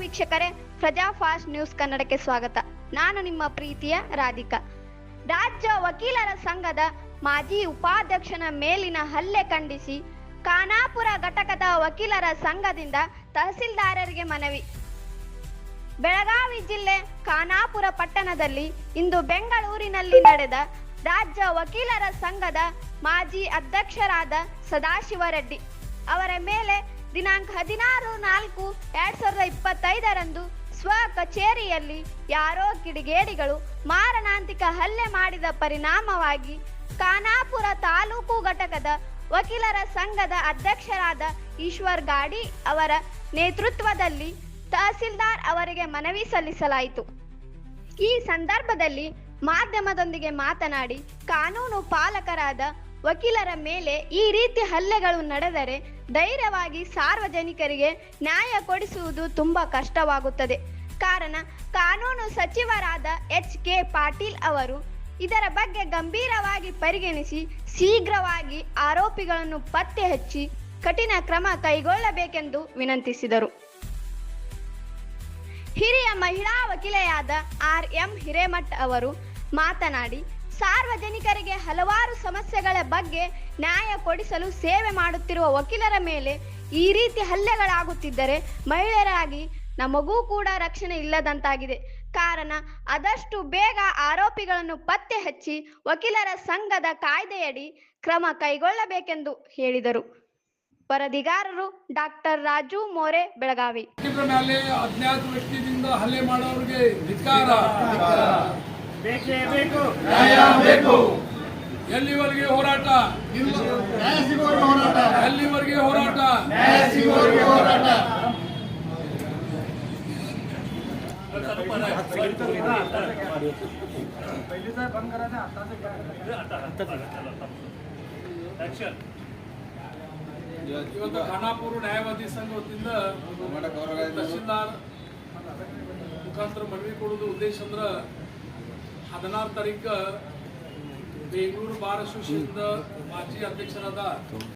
ವೀಕ್ಷಕರೇ, ಪ್ರಜಾ fast news ಕನ್ನಡಕ್ಕೆ ಸ್ವಾಗತ. ನಾನು ನಿಮ್ಮ ಪ್ರೀತಿಯ ರಾಧಿಕಾ. ರಾಜ್ಯ ವಕೀಲರ ಸಂಘದ ಮಾಜಿ ಉಪಾಧ್ಯಕ್ಷನ ಮೇಲಿನ ಹಲ್ಲೆ ಖಂಡಿಸಿ ಖಾನಾಪುರ ಘಟಕದ ವಕೀಲರ ಸಂಘದಿಂದ ತಹಸೀಲ್ದಾರರಿಗೆ ಮನವಿ. ಬೆಳಗಾವಿ ಜಿಲ್ಲೆ ಖಾನಾಪುರ ಪಟ್ಟಣದಲ್ಲಿ ಇಂದು ಬೆಂಗಳೂರಿನಲ್ಲಿ ನಡೆದ ರಾಜ್ಯ ವಕೀಲರ ಸಂಘದ ಮಾಜಿ ಅಧ್ಯಕ್ಷರಾದ ಸದಾಶಿವ ರೆಡ್ಡಿ ಅವರ ಮೇಲೆ ದಿನಾಂಕ ಹದಿನಾರು ನಾಲ್ಕು ಎರಡ್ ಸಾವಿರದ ಇಪ್ಪತ್ತೈದರಂದು ಸ್ವ ಕಚೇರಿಯಲ್ಲಿ ಯಾರೋ ಕಿಡಿಗೇಡಿಗಳು ಮಾರಣಾಂತಿಕ ಹಲ್ಲೆ ಮಾಡಿದ ಪರಿಣಾಮವಾಗಿ ಖಾನಾಪುರ ತಾಲೂಕು ಘಟಕದ ವಕೀಲರ ಸಂಘದ ಅಧ್ಯಕ್ಷರಾದ ಈಶ್ವರ್ ಗಾಡಿ ಅವರ ನೇತೃತ್ವದಲ್ಲಿ ತಹಸೀಲ್ದಾರ್ ಅವರಿಗೆ ಮನವಿ ಸಲ್ಲಿಸಲಾಯಿತು. ಈ ಸಂದರ್ಭದಲ್ಲಿ ಮಾಧ್ಯಮದೊಂದಿಗೆ ಮಾತನಾಡಿ ಕಾನೂನು ಪಾಲಕರಾದ ವಕೀಲರ ಮೇಲೆ ಈ ರೀತಿ ಹಲ್ಲೆಗಳು ನಡೆದರೆ ಧೈರ್ಯವಾಗಿ ಸಾರ್ವಜನಿಕರಿಗೆ ನ್ಯಾಯ ಕೊಡಿಸುವುದು ತುಂಬಾ ಕಷ್ಟವಾಗುತ್ತದೆ. ಕಾರಣ, ಕಾನೂನು ಸಚಿವರಾದ ಎಚ್. ಕೆ. ಪಾಟೀಲ್ ಅವರು ಇದರ ಬಗ್ಗೆ ಗಂಭೀರವಾಗಿ ಪರಿಗಣಿಸಿ ಶೀಘ್ರವಾಗಿ ಆರೋಪಿಗಳನ್ನು ಪತ್ತೆ ಹಚ್ಚಿ ಕಠಿಣ ಕ್ರಮ ಕೈಗೊಳ್ಳಬೇಕೆಂದು ವಿನಂತಿಸಿದರು. ಹಿರಿಯ ಮಹಿಳಾ ವಕೀಲೆಯಾದ ಆರ್. ಎಂ. ಹಿರೇಮಠ್ ಅವರು ಮಾತನಾಡಿ ಸಾರ್ವಜನಿಕರಿಗೆ ಹಲವಾರು ಸಮಸ್ಯೆಗಳ ಬಗ್ಗೆ ನ್ಯಾಯ ಕೊಡಿಸಲು ಸೇವೆ ಮಾಡುತ್ತಿರುವ ವಕೀಲರ ಮೇಲೆ ಈ ರೀತಿ ಹಲ್ಲೆಗಳಾಗುತ್ತಿದ್ದರೆ ಮಹಿಳೆಯರಾಗಿ ನಮಗೂ ಕೂಡ ರಕ್ಷಣೆ ಇಲ್ಲದಂತಾಗಿದೆ. ಕಾರಣ, ಆದಷ್ಟು ಬೇಗ ಆರೋಪಿಗಳನ್ನು ಪತ್ತೆ ಹಚ್ಚಿ ವಕೀಲರ ಸಂಘದ ಕಾಯ್ದೆಯಡಿ ಕ್ರಮ ಕೈಗೊಳ್ಳಬೇಕೆಂದು ಹೇಳಿದರು. ವರದಿಗಾರರು ಡಾಕ್ಟರ್ ರಾಜು ಮೋರೆ, ಬೆಳಗಾವಿ. ಮೇಲೆ ಅಜ್ಞಾತ ವ್ಯಕ್ತಿಯಿಂದ ಹಲ್ಲೆ ಮಾಡೋರಿಗೆ ಬೇಕೇ ಬೇಕು. ಎಲ್ಲಿವರೆಗೆ ಹೋರಾಟ? ನ್ಯಾಯ ಸಿಗುವವರೆಗೆ ಹೋರಾಟ. ಎಲ್ಲಿವರೆಗೆ ಹೋರಾಟ? ನ್ಯಾಯ ಸಿಗುವವರೆಗೆ ಹೋರಾಟ. ಇವತ್ತು ಖಾನಾಪುರ ನ್ಯಾಯವಾದಿ ಸಂಘ ವತಿಯಿಂದ ತಹಶೀಲ್ದಾರ್ ಮುಖಾಂತರ ಮನವಿ ಕೊಡೋದು ಉದ್ದೇಶ ಅಂದ್ರ ಹದಿನಾರು ತಾರೀಕು ಬೆಂಗಳೂರು ಬಾರ್ ಅಸೋಸಿಯೇಷನ್ ಮಾಜಿ ಅಧ್ಯಕ್ಷರಾದ